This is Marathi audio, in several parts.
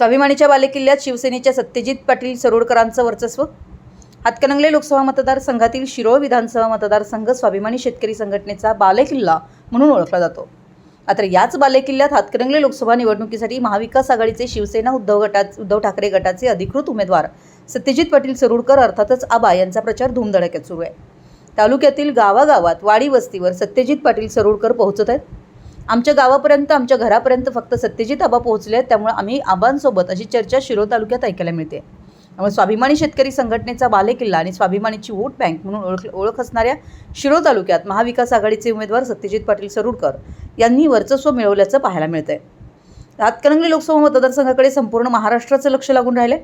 स्वाभिमानीच्या बालेकिल्ल्यात शिवसेनेच्या सत्यजित पाटील सरोडकरांचं वर्चस्व. हातकणंगले लोकसभा मतदारसंघातील शिरोळ विधानसभा मतदारसंघ स्वाभिमानी शेतकरी संघटनेचा बालेकिल्ला म्हणून ओळखला जातो. मात्र याच बालेकिल्ल्यात हातकणंगले लोकसभा निवडणुकीसाठी महाविकास आघाडीचे शिवसेना उद्धव गटात उद्धव ठाकरे गटाचे अधिकृत उमेदवार सत्यजित पाटील सरोडकर अर्थातच आबा यांचा प्रचार धूमधडक्यात सुरू आहे. तालुक्यातील गावागावात वाडी वस्तीवर सत्यजित पाटील सरोडकर पोहोचत आहेत. आमच्या गावापर्यंत आमच्या घरापर्यंत फक्त सत्यजित आबा पोहोचले आहेत. त्यामुळे आम्ही आबांसोबत अशी चर्चा शिरो तालुक्यात ऐकायला मिळते. त्यामुळे स्वाभिमानी शेतकरी संघटनेचा बालेकिल्ला आणि स्वाभिमानीची वोट बँक म्हणून ओळख ओळख असणाऱ्या शिरो तालुक्यात महाविकास आघाडीचे उमेदवार सत्यजित पाटील सरुडकर यांनी वर्चस्व मिळवल्याचं पाहायला मिळतंय. हातकणंगले लोकसभा मतदारसंघाकडे संपूर्ण महाराष्ट्राचं लक्ष लागून राहिले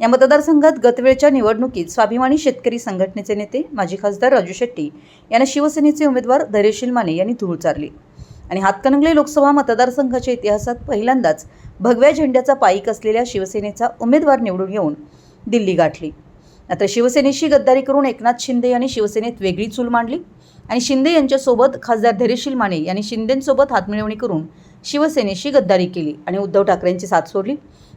या मतदारसंघात गतवेळच्या निवडणुकीत स्वाभिमानी शेतकरी संघटनेचे नेते माजी खासदार राजू शेट्टी यांना शिवसेनेचे उमेदवार धैर्यशील माने यांनी धूळ चारली. आणि हातकणंगले लोकसभा मतदारसंघाच्या इतिहासात पहिल्यांदाच भगव्या झेंड्याचा पाईक असलेल्या शिवसेनेचा उमेदवार निवडून येऊन दिल्ली गाठली. मात्र शिवसेनेशी गद्दारी करून एकनाथ शिंदे यांनी शिवसेनेत वेगळी चूल मांडली आणि शिंदे यांच्यासोबत खासदार धैर्यशील माने यांनी शिंदेंसोबत हातमिळवणी करून शिवसेनेशी गद्दारी केली आणि उद्धव ठाकरेंची साथ सोडली.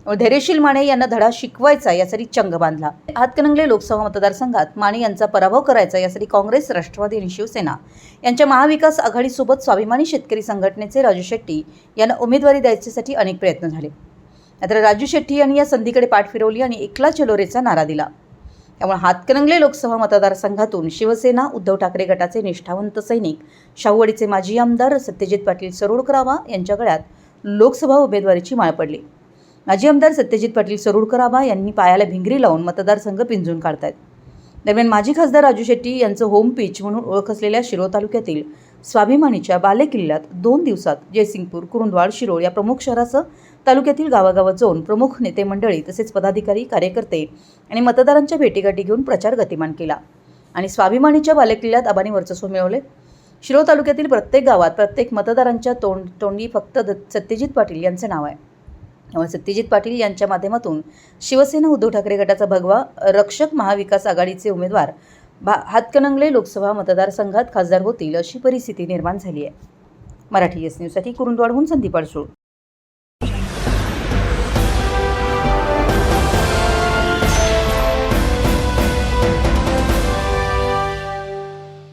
धैर्यशील माने यांना धडा शिकवायचा यासाठी चंग बांधला. हातकणंगले लोकसभा मतदारसंघात माने यांचा पराभव करायचा यासाठी काँग्रेस राष्ट्रवादी आणि शिवसेना यांच्या महाविकास आघाडीसोबत स्वाभिमानी शेतकरी संघटनेचे राजू शेट्टी यांना उमेदवारी द्यायच्यासाठी अनेक प्रयत्न झाले. मात्र राजू शेट्टी यांनी या संधीकडे पाठ फिरवली आणि एकला चलोरेचा नारा दिला. त्यामुळे हातकणंगले लोकसभा मतदारसंघातून शिवसेना उद्धव ठाकरे गटाचे निष्ठावंत सैनिक शाहूवाडीचे माजी आमदार सत्यजित पाटील सरोडकरावा यांच्या गळ्यात लोकसभा उमेदवारीची माळ पडली. माजी आमदार सत्यजित पाटील सरोडकरावा यांनी पायाला भिंगरी लावून मतदारसंघ पिंजून काढतायत. दरम्यान माजी खासदार राजू शेट्टी यांचं होम पिच म्हणून ओळख असलेल्या शिरोळ तालुक्यातील स्वाभिमानीच्या बालेकिल्ल्यात दोन दिवसात जयसिंगपूर कुरुंदवाड शिरोळ या प्रमुख शहरासह तालुक्यातील गावागावात जाऊन प्रमुख नेते मंडळी तसेच पदाधिकारी कार्यकर्ते आणि मतदारांच्या भेटीगाठी घेऊन प्रचार गतिमान केला आणि स्वाभिमानीच्या बालेकिल्ल्यात आबांनी वर्चस्व मिळवले. शिरोळ तालुक्यातील प्रत्येक गावात प्रत्येक मतदारांच्या तोंड तोंडी फक्त सत्यजित पाटील यांचे नाव आहे. त्यामुळे सत्यजित पाटील यांच्या माध्यमातून शिवसेना उद्धव ठाकरे गटाचा भगवा रक्षक महाविकास आघाडीचे उमेदवार भा हातकणंगले लोकसभा मतदारसंघात खासदार होतील अशी परिस्थिती निर्माण झाली आहे. मराठी एस न्यूजसाठी कुरुंदवाडहून संदीप अडसूळ.